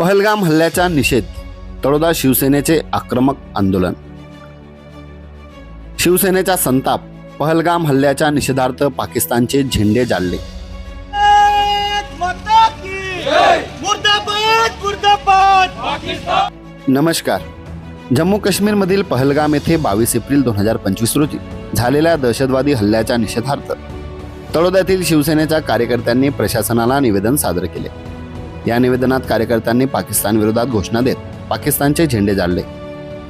पहलगाम हल्ल्याचा निषेध तळोदा शिवसेनेचे आक्रमक आंदोलन. शिवसेनेचा संताप पहलगाम हल्ल्याच्या निषेधार्थ पाकिस्तानचे झेंडे जाळले. नमस्कार. जम्मू काश्मीरमधील पहलगाम येथे बावीस एप्रिल दोन हजार पंचवीस रोजी झालेल्या दहशतवादी हल्ल्याच्या निषेधार्थ तळोद्यातील शिवसेनेच्या कार्यकर्त्यांनी प्रशासनाला निवेदन सादर केले. या निवेदनात कार्यकर्त्यांनी पाकिस्तान विरोधात घोषणा देत पाकिस्तानचे झेंडे जाळले.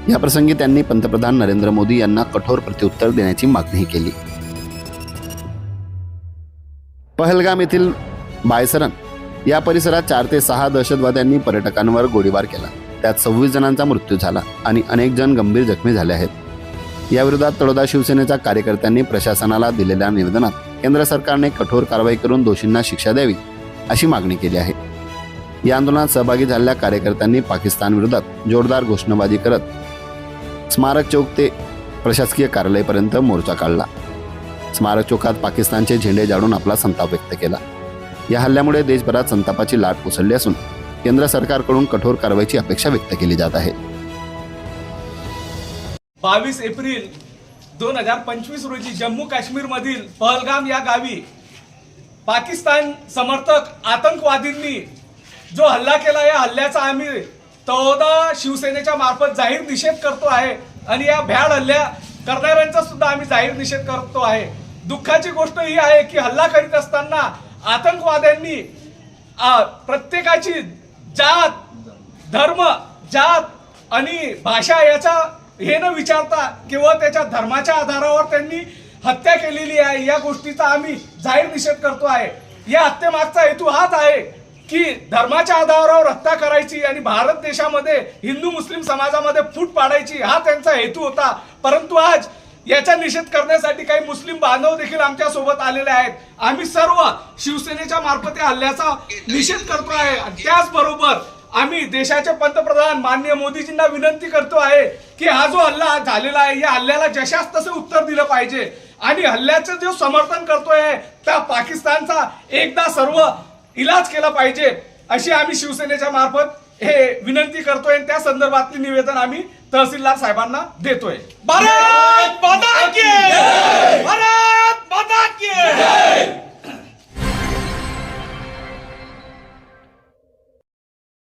या प्रसंगी त्यांनी पंतप्रधान नरेंद्र मोदी यांना कठोर प्रत्युत्तर देण्याची मागणी केली. पहलगाम येथील बायसरन या परिसरात चार ते सहा दहशतवाद्यांनी पर्यटकांवर गोळीबार केला. त्यात सव्वीस जणांचा मृत्यू झाला आणि अनेक जण गंभीर जखमी झाले आहेत. याविरोधात तळोदा शिवसेनेच्या कार्यकर्त्यांनी प्रशासनाला दिलेल्या निवेदनात केंद्र सरकारने कठोर कारवाई करून दोषींना शिक्षा द्यावी अशी मागणी केली आहे. या आंदोलनात सहभागी झालेल्या कार्यकर्त्यांनी पाकिस्तान विरोधात जोरदार घोषणाबाजी करत स्मारक चौक ते प्रशासकीय कार्यालयापर्यंत मोर्चा काढला. स्मारक चौकात पाकिस्तानचे झेंडे जाळून आपला संताप व्यक्त केला. या हल्ल्यामुळे देशभरात संतापाची लाट उसळली असून केंद्र सरकारकडून कठोर कारवाईची अपेक्षा व्यक्त केली जात आहे. बावीस एप्रिल दोन हजार पंचवीस रोजी जम्मू काश्मीर मधील पहलगाम या गावी पाकिस्तान समर्थक आतंकवादींनी जो हल्ला केला या हल्ल्याचा आम्ही तौदा शिवसेनेच्या मार्फत जाहीर निषेध करतो आहे. आणि या भ्याड हल्ल्या करणाऱ्यांचा सुद्धा आम्ही जाहीर निषेध करतो आहे. दुःखाची गोष्ट ही आहे की हल्ला करीत असताना आतंकवाद्यांनी प्रत्येकाची जात धर्म जात आणि भाषा याचा हे न विचारता केवळ त्याच्या धर्माच्या आधारावर त्यांनी हत्या केलेली आहे. या गोष्टीचा आम्ही जाहीर निषेध करतो आहे. या हत्येमागचा हेतू हाच आहे की धर्माच्या आधारावर हत्या करायची आणि भारत देशामध्ये हिंदू मुस्लिम समाजामध्ये फूट पाडायची हा त्यांचा हेतू होता. परंतु आज याचा निषेध करण्यासाठी काही मुस्लिम बांधव देखील आमच्यासोबत आलेले आहेत. आम्ही सर्व शिवसेनेच्या मार्फत या हल्ल्याचा निषेध करतो आहे. त्याचबरोबर आम्ही देशाचे पंतप्रधान माननीय मोदीजींना विनंती करतो आहे की हा जो हल्ला झालेला आहे या हल्ल्याला जशास तसे उत्तर दिलं पाहिजे. आणि हल्ल्याचं जो समर्थन करतोय त्या पाकिस्तानचा एकदा सर्व इलाज केला पाहिजे अशी आम्ही शिवसेनेच्या मार्फत हे विनंती करतोय आणि त्या संदर्भातले निवेदन आम्ही तहसीलदार साहेबांना देतोय. भारत भारत